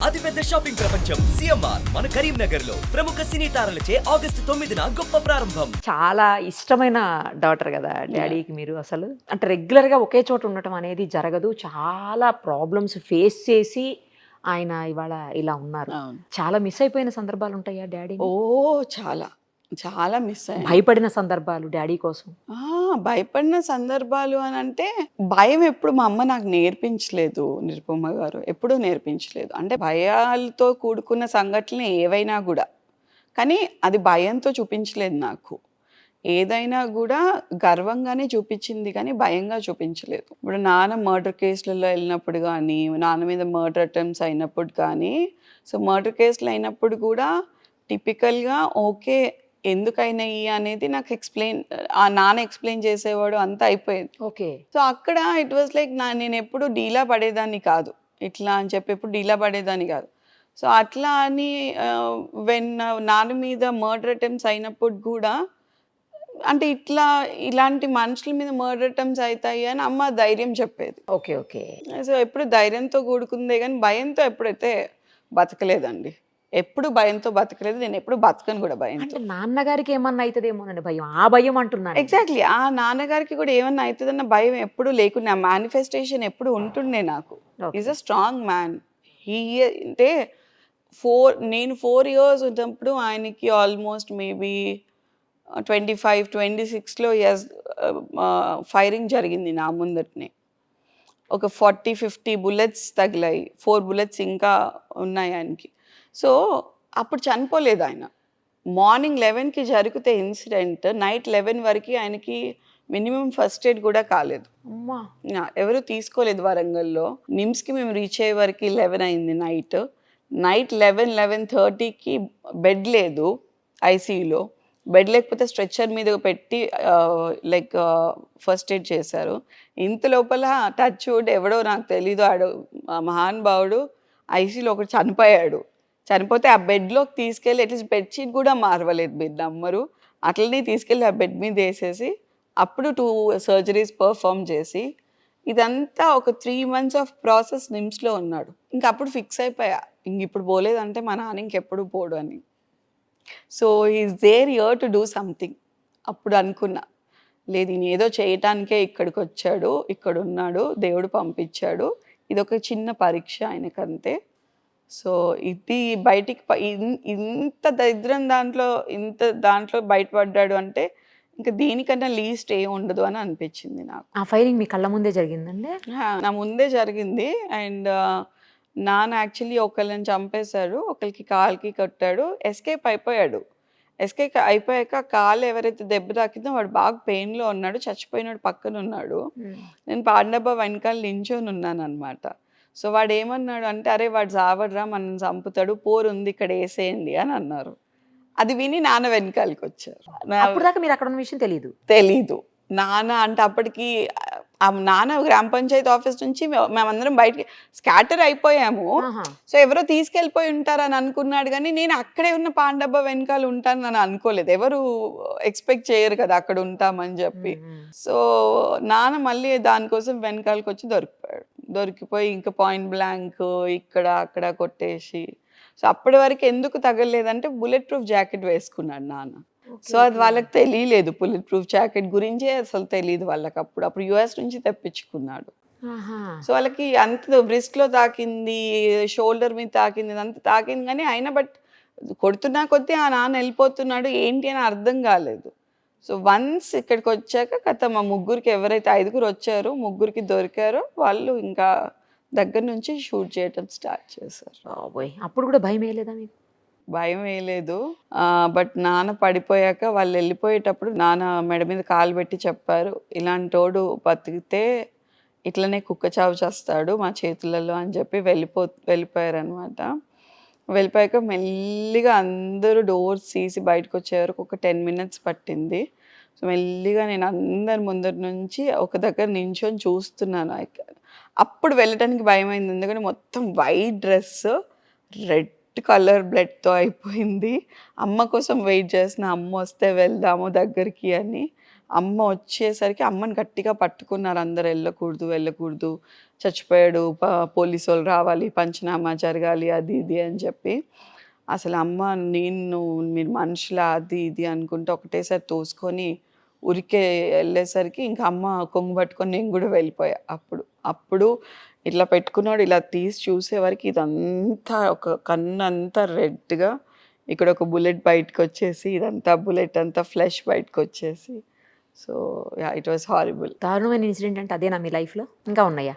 అతిపెద్ద షాపింగ్ ప్రపంచం సిఎంఆర్ మన కరీంనగర్లో ప్రముఖ సినీ తారలచే ఆగస్టు తొమ్మిదిన గొప్ప ప్రారంభం. చాలా ఇష్టమైన డాటర్ కదా డాడీకి మీరు అసలు? అంటే రెగ్యులర్గా ఒకే చోట ఉండటం అనేది జరగదు. చాలా ప్రాబ్లమ్స్ ఫేస్ చేసి ఆయన ఇవాళ ఇలా ఉన్నారు. చాలా మిస్ అయిపోయిన సందర్భాలు ఉంటాయా డాడీ ఓ చాలా. చాలా మిస్ అయ్యాను భయపడిన సందర్భాలు డాడీ కోసం. ఆ, భయపడిన సందర్భాలు అని అంటే భయం ఎప్పుడు మా అమ్మ నాకు నేర్పించలేదు నిరుపమ్మ గారు ఎప్పుడూ నేర్పించలేదు. అంటే భయాలతో కూడుకున్న సంఘటనలు ఏవైనా కూడా. కానీ అది భయంతో చూపించలేదు నాకు. ఏదైనా కూడా గర్వంగానే చూపించింది కానీ భయంగా చూపించలేదు. ఇప్పుడు నాన్న మర్డర్ కేసులలో వెళ్ళినప్పుడు కానీ నాన్న మీద మర్డర్ అటెంప్ట్స్ అయినప్పుడు కానీ సో మర్డర్ కేసులు అయినప్పుడు కూడా టిపికల్గా ఓకే ఎందుకైనాయి అనేది నాకు ఎక్స్ప్లెయిన్ ఆ నాన్న ఎక్స్ప్లెయిన్ చేసేవాడు అంతా అయిపోయేది. ఓకే. సో అక్కడ ఇట్ వాజ్ లైక్ నా నేను ఎప్పుడు డీలా పడేదాన్ని కాదు. ఇట్లా అని చెప్పి ఎప్పుడు డీలా పడేదాన్ని కాదు. సో అట్లా అని వెన్ నాన్న మీద మర్డర్ అటెంప్ట్స్ అయినప్పుడు కూడా అంటే ఇట్లా ఇలాంటి మనుషుల మీద మర్డర్ అటెంప్ట్స్ అవుతాయి అని అమ్మ ధైర్యం చెప్పేది. Okay okay. సో ఎప్పుడు ధైర్యంతో కూడుకుందే కానీ భయంతో ఎప్పుడైతే బతకలేదండి. ఎప్పుడు భయంతో బతకలేదు నేను ఎప్పుడు బతకను కూడా భయంతో. అంటే నాన్నగారికి ఏమన్నా అవుతుందేమోనండి భయం ఆ భయం అంటున్నాను ఎగ్జాక్ట్లీ ఆ నాన్నగారికి కూడా ఏమన్నా అవుతుందన్న భయం ఎప్పుడు లేకుండా మేనిఫెస్టేషన్ ఎప్పుడు ఉంటుండే నాకు. Is a strong man he అంటే ఫోర్ నేను ఫోర్ ఇయర్స్ ఉన్నప్పుడు ఆయనకి almost maybe twenty five twenty సిక్స్లో ఎస్ ఫైరింగ్ జరిగింది నా ముందటనే. ఒక ఫార్టీ ఫిఫ్టీ బుల్లెట్స్ తగిలాయి. ఫోర్ బుల్లెట్స్ ఇంకా ఉన్నాయి ఆయనకి. సో అప్పుడు చనిపోలేదు ఆయన. మార్నింగ్ లెవెన్కి జరిగితే ఇన్సిడెంట్ నైట్ లెవెన్ వరకు ఆయనకి మినిమం ఫస్ట్ ఎయిడ్ కూడా కాలేదు. ఎవరు తీసుకోలేదు వరంగల్లో. నిమ్స్కి మేము రీచ్ అయ్యే వరకు లెవెన్ అయింది నైట్. నైట్ లెవెన్ లెవెన్ థర్టీకి బెడ్ లేదు ఐసీయూలో. బెడ్ లేకపోతే స్ట్రెచ్చర్ మీద పెట్టి లైక్ ఫస్ట్ ఎయిడ్ చేశారు. ఇంత లోపల టచ్ వుడ్ ఎవడో నాకు తెలీదు. ఆడు మహానుభావుడు ఐసీలో ఒకటి చనిపోయాడు. చనిపోతే ఆ బెడ్లోకి తీసుకెళ్ళి అట్లీస్ట్ బెడ్షీట్ కూడా మారవలేదు మీరు నమ్మరు. అట్లనే తీసుకెళ్ళి ఆ బెడ్ మీద వేసేసి అప్పుడు టూ సర్జరీస్ పర్ఫామ్ చేసి ఇదంతా ఒక త్రీ మంత్స్ ఆఫ్ ప్రాసెస్ నిమ్స్లో ఉన్నాడు. ఇంకా అప్పుడు ఫిక్స్ అయిపోయా. ఇంక ఇప్పుడు పోలేదంటే మా నాన్న ఇంకెప్పుడు పోడు అని. So is there year to do something అప్పుడు అనుకున్నా. లేదు ఈయన ఏదో చేయటానికే ఇక్కడికి వచ్చాడు ఇక్కడ ఉన్నాడు దేవుడు పంపించాడు. ఇది ఒక చిన్న పరీక్ష ఆయనకంతే. సో ఇది బయటికి ఇంత దరిద్రం దాంట్లో ఇంత దాంట్లో బయటపడ్డాడు అంటే ఇంకా దీనికన్నా లీస్ట్ ఏం ఉండదు అని అనిపించింది నాకు. ఆ ఫైరింగ్ మీ కళ్ళ ముందే జరిగిందండి? నా ముందే జరిగింది. అండ్ నాన్న యాక్చువల్లీ ఒకళ్ళని చంపేశాడు ఒకరికి కాలుకి కొట్టాడు ఎస్కేప్ అయిపోయాడు. ఎస్కేప్ అయిపోయాక కాలు ఎవరైతే దెబ్బ తాకిందో వాడు బాగా పెయిన్లో ఉన్నాడు చచ్చిపోయినాడు పక్కన ఉన్నాడు నేను పాండబ్బ వెనకాల నించొని ఉన్నాను అనమాట సో వాడు ఏమన్నాడు అంటే అరే వాడు చావడ్రా మనం చంపుతాడు పోరు ఉంది ఇక్కడ వేసేయండి అని అన్నారు. అది విని నాన్న వెనకాలకి వచ్చారు. అప్పుడు దాకా మీరు అక్కడ ఉన్న విషయం తెలియదు తెలీదు. నాన్న అంటే అప్పటికి ఆ నాన్న గ్రామ పంచాయతీ ఆఫీస్ నుంచి మేమందరం బయటికి స్కాటర్ అయిపోయాము. సో ఎవరో తీసుకెళ్ళిపోయి ఉంటారని అనుకున్నాడు కానీ నేను అక్కడే ఉన్న పాండబ్బ వెనకాల ఉంటానని అనుకోలేదు. ఎవరు ఎక్స్పెక్ట్ చేయరు కదా అక్కడ ఉంటామని చెప్పి. సో నాన్న మళ్ళీ దానికోసం వెనకాలకి వచ్చి దొరికిపోయాడు. దొరికిపోయి ఇంకా పాయింట్ బ్లాంక్ ఇక్కడ అక్కడ కొట్టేసి. సో అప్పటి వరకు ఎందుకు తగలలేదంటే బుల్లెట్ ప్రూఫ్ జాకెట్ వేసుకున్నాడు నాన్న. సో అది వాళ్ళకి తెలియలేదు. బుల్లెట్ ప్రూఫ్ జాకెట్ గురించే అసలు తెలియదు వాళ్ళకి అప్పుడు. అప్పుడు యుఎస్ నుంచి తెప్పించుకున్నాడు. సో వాళ్ళకి అంత wrist లో తాకింది షోల్డర్ మీద తాకింది అంత తాకింది. కానీ అయినా బట్ కొడుతున్నా కొద్దీ ఆ నాన్న వెళ్ళిపోతున్నాడు. ఏంటి అని అర్థం కాలేదు. సో వన్స్ ఇక్కడికి వచ్చాక కథ మా ముగ్గురికి ఎవరైతే ఐదుగురు వచ్చారో ముగ్గురికి దొరికారో వాళ్ళు ఇంకా దగ్గర నుంచి షూట్ చేయటం స్టార్ట్ చేశారు. అప్పుడు కూడా భయం వేయలేదా మీకు? భయం వేయలేదు. బట్ నాన్న పడిపోయాక వాళ్ళు వెళ్ళిపోయేటప్పుడు నాన్న మెడ మీద కాలు పెట్టి చెప్పారు ఇలాంటోడు బతికితే ఇట్లనే కుక్క చావు చేస్తాడు మా చేతులలో అని చెప్పి వెళ్ళిపో వెళ్ళిపోయారనమాట వెళ్ళిపోయాక మెల్లిగా అందరూ డోర్స్ తీసి బయటకు వచ్చే వరకు ఒక టెన్ మినిట్స్ పట్టింది. సో మెల్లిగా నేను అందరి ముందర నుంచి ఒక దగ్గర నించొని చూస్తున్నాను. అప్పుడు వెళ్ళటానికి భయం అయింది ఎందుకంటే మొత్తం వైట్ డ్రెస్ రెడ్ కలర్ బ్లడ్తో అయిపోయింది. అమ్మ కోసం వెయిట్ చేసిన అమ్మ వస్తే వెళ్దాము దగ్గరికి అని అమ్మ వచ్చేసరికి అమ్మని గట్టిగా పట్టుకున్నారు అందరు. వెళ్ళకూడదు వెళ్ళకూడదు. చచ్చిపోయాడు ప- పోలీసు వాళ్ళు రావాలి పంచనామా జరగాలి అది ఇది అని చెప్పి అసలు అమ్మ నేను మీరు మనుషుల అది ఇది అనుకుంటే ఒకటేసారి తోసుకొని ఉరికే వెళ్ళేసరికి ఇంకా అమ్మ కొంగు పట్టుకొని నేను కూడా వెళ్ళిపోయా. అప్పుడు అప్పుడు ఇట్లా పెట్టుకున్నాడు ఇలా తీసి చూసేవరకు ఇదంతా ఒక కన్ను అంతా రెడ్గా ఇక్కడ ఒక బుల్లెట్ బయటకు వచ్చేసి ఇదంతా బుల్లెట్ అంతా ఫ్లెష్ బయటకు వచ్చేసి so ya it was horrible. దారుణమైన ఇన్సిడెంట్ అంటే అదేనా మీ లైఫ్లో? ఇంకా ఉన్నాయా?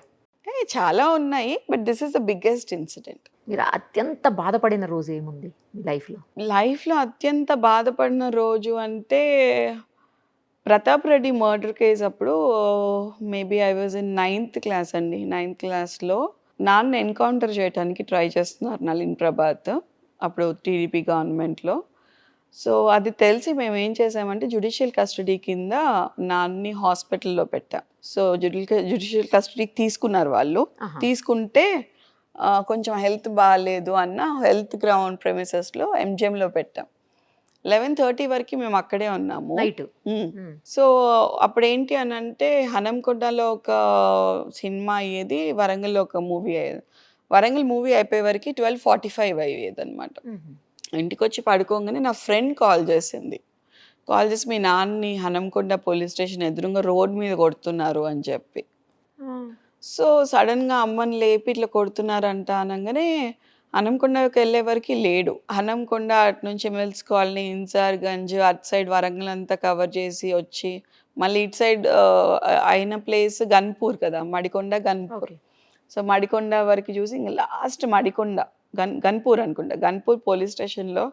చాలా ఉన్నాయి but this is the biggest incident. మీరు అత్యంత బాధపడిన రోజు ఏముంది మీ లైఫ్లో? లైఫ్లో అత్యంత బాధపడిన రోజు అంటే ప్రతాప్ రెడ్డి మర్డర్ కేసు అప్పుడు maybe I was in ninth class అండి. నైన్త్ క్లాస్లో నాన్న ఎన్కౌంటర్ చేయడానికి ట్రై చేస్తున్నారు నలిన్ ప్రభాత్ అప్పుడు టీడీపీ గవర్నమెంట్లో సో అది తెలిసి మేము ఏం చేసామంటే జుడిషియల్ కస్టడీ కింద నాన్ని హాస్పిటల్లో పెట్టాం. సో జుడిషియల్ జుడిషియల్ కస్టడీకి తీసుకున్నారు వాళ్ళు. తీసుకుంటే కొంచెం హెల్త్ బాగాలేదు అన్న హెల్త్ గ్రౌండ్ ప్రెమిసెస్లో ఎంజిఎంలో పెట్టాం. లెవెన్ థర్టీ వరకు మేము అక్కడే ఉన్నాము. నైట్. మ్మ్. సో అప్పుడు ఏంటి అని అంటే హనంకొండలో ఒక సినిమా అయ్యేది వరంగల్లో ఒక మూవీ అయ్యేది. వరంగల్ మూవీ అయిపోయే వరకు ట్వెల్వ్ ఫార్టీ ఫైవ్ అయ్యేది అనమాట ఇంటికి వచ్చి పడుకోగానే నా ఫ్రెండ్ కాల్ చేసింది. కాల్ చేసి మీ నాన్నని హనంకొండ పోలీస్ స్టేషన్ ఎదురుగా రోడ్ మీద కొడుతున్నారు అని చెప్పి. సో సడన్గా అమ్మని లేపి ఇట్లా కొడుతున్నారంట అనగానే హనంకొండకి వెళ్ళే వరకు లేడు. హనంకొండ అటు నుంచి ఎమ్మెల్స్ కాలనీ ఇన్సార్ గంజ్ అటు సైడ్ వరంగల్ అంతా కవర్ చేసి వచ్చి మళ్ళీ ఇటు సైడ్ అయిన ప్లేస్ గన్పూర్ కదా మడికొండ గన్పూర్. సో మడికొండ వరకు చూసి ఇంకా లాస్ట్ మడికొండ గన్ గన్పూర్ అనుకుంటా. గన్పూర్ పోలీస్ స్టేషన్లో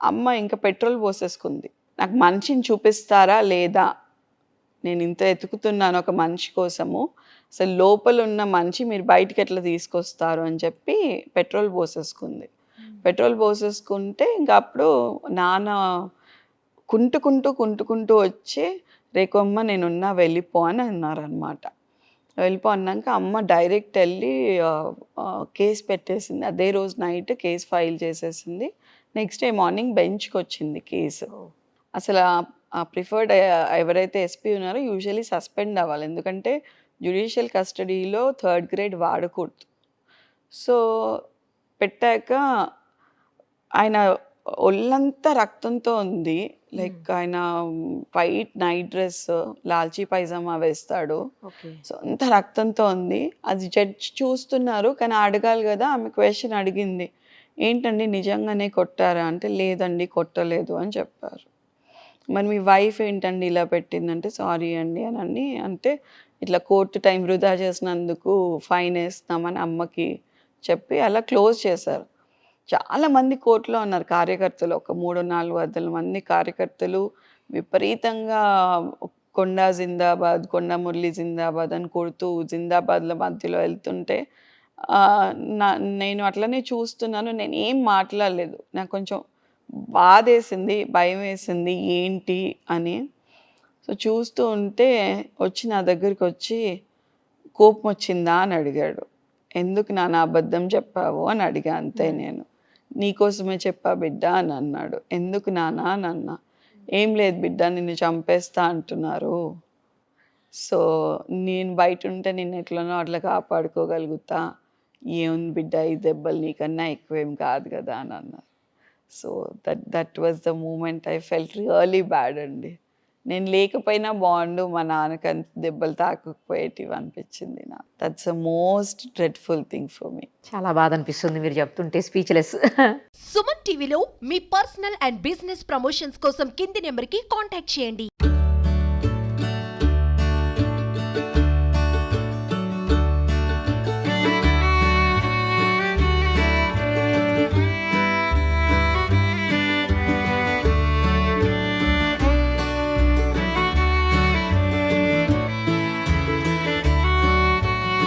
అమ్మ ఇంకా పెట్రోల్ పోసేసుకుంది. నాకు మనిషిని చూపిస్తారా లేదా నేను ఇంత ఎతుకుతున్నాను ఒక మనిషి కోసము అసలు లోపల ఉన్న మనిషి మీరు బయటికి ఎట్లా తీసుకొస్తారు అని చెప్పి పెట్రోల్ పోసేసుకుంది. పెట్రోల్ పోసేసుకుంటే ఇంకా అప్పుడు నాన్న కుంటుకుంటూ కుంటుకుంటూ వచ్చి రేకమ్మ నేనున్నా వెళ్ళిపో అని అన్నారు అనమాట వెళ్ళిపో అన్నాక అమ్మ డైరెక్ట్ వెళ్ళి కేసు పెట్టేసింది. అదే రోజు నైట్ కేసు ఫైల్ చేసేసింది. నెక్స్ట్ డే మార్నింగ్ బెంచ్కి వచ్చింది కేసు. అసలు ఆ ప్రిఫర్డ్ ఎవరైతే ఎస్పీ ఉన్నారో యూజువలీ సస్పెండ్ అవ్వాలి. ఎందుకంటే జ్యుడిషియల్ కస్టడీలో థర్డ్ గ్రేడ్ వాడకూడదు. సో పెట్టాక ఆయన ఒళ్ళంతా రక్తంతో ఉంది. లైక్ ఆయన వైట్ నైట్ డ్రెస్ లాల్చీ పైజామా వేస్తాడు. సో అంత రక్తంతో ఉంది. అది జడ్జ్ చూస్తున్నారు కానీ అడగాలి కదా ఆమె క్వశ్చన్ అడిగింది. ఏంటండి నిజంగానే కొట్టారా? అంటే లేదండి కొట్టలేదు అని చెప్పారు. మరి మీ వైఫ్ ఏంటండి ఇలా పెట్టిందంటే సారీ అండి అని అని అంటే ఇట్లా కోర్టు టైం వృధా చేసినందుకు ఫైన్ వేస్తామని అమ్మకి చెప్పి అలా క్లోజ్ చేశారు. చాలా మంది కోర్టులో ఉన్నారు కార్యకర్తలు ఒక మూడు నాలుగు వందల మంది కార్యకర్తలు విపరీతంగా కొండా జిందాబాద్ కొండ మురళి జిందాబాద్ అని కొడుతూ జిందాబాద్ల మధ్యలో వెళ్తుంటే నా నేను అట్లనే చూస్తున్నాను నేను ఏం మాట్లాడలేదు. నాకు కొంచెం బాధ వేసింది భయం వేసింది ఏంటి అని. సో చూస్తూ ఉంటే వచ్చి నా దగ్గరికి వచ్చి కోపం వచ్చిందా అని అడిగాడు. ఎందుకు నాన్న అబద్ధం చెప్పావు? అని అడిగా అంతే నేను. నీకోసమే చెప్పా బిడ్డ? అని అన్నాడు. ఎందుకు నాన్న? అని అన్నా. ఏం లేదు బిడ్డ నిన్ను చంపేస్తా అంటున్నారు. సో నేను బయట ఉంటే నిన్ను ఎట్లనో అట్లా కాపాడుకోగలుగుతా. ఏముంది బిడ్డ ఈ దెబ్బలు నీకన్నా ఎక్కువేం కాదు కదా? అని అన్నారు so that that was the moment I felt really bad అండి. నేను లేకపోయినా బాగుండు మా నాన్నకి అంత దెబ్బలు తాకకపోయేటివి అనిపించింది నాకు. That's the most dreadful thing for me చాలా బాధ అనిపిస్తుంది మీరు చెప్తుంటే స్పీచ్లెస్. సుమన్ టీవీలో మీ పర్సనల్ అండ్ బిజినెస్ ప్రమోషన్స్ కోసం కింది నెంబర్కి కాంటాక్ట్ చేయండి.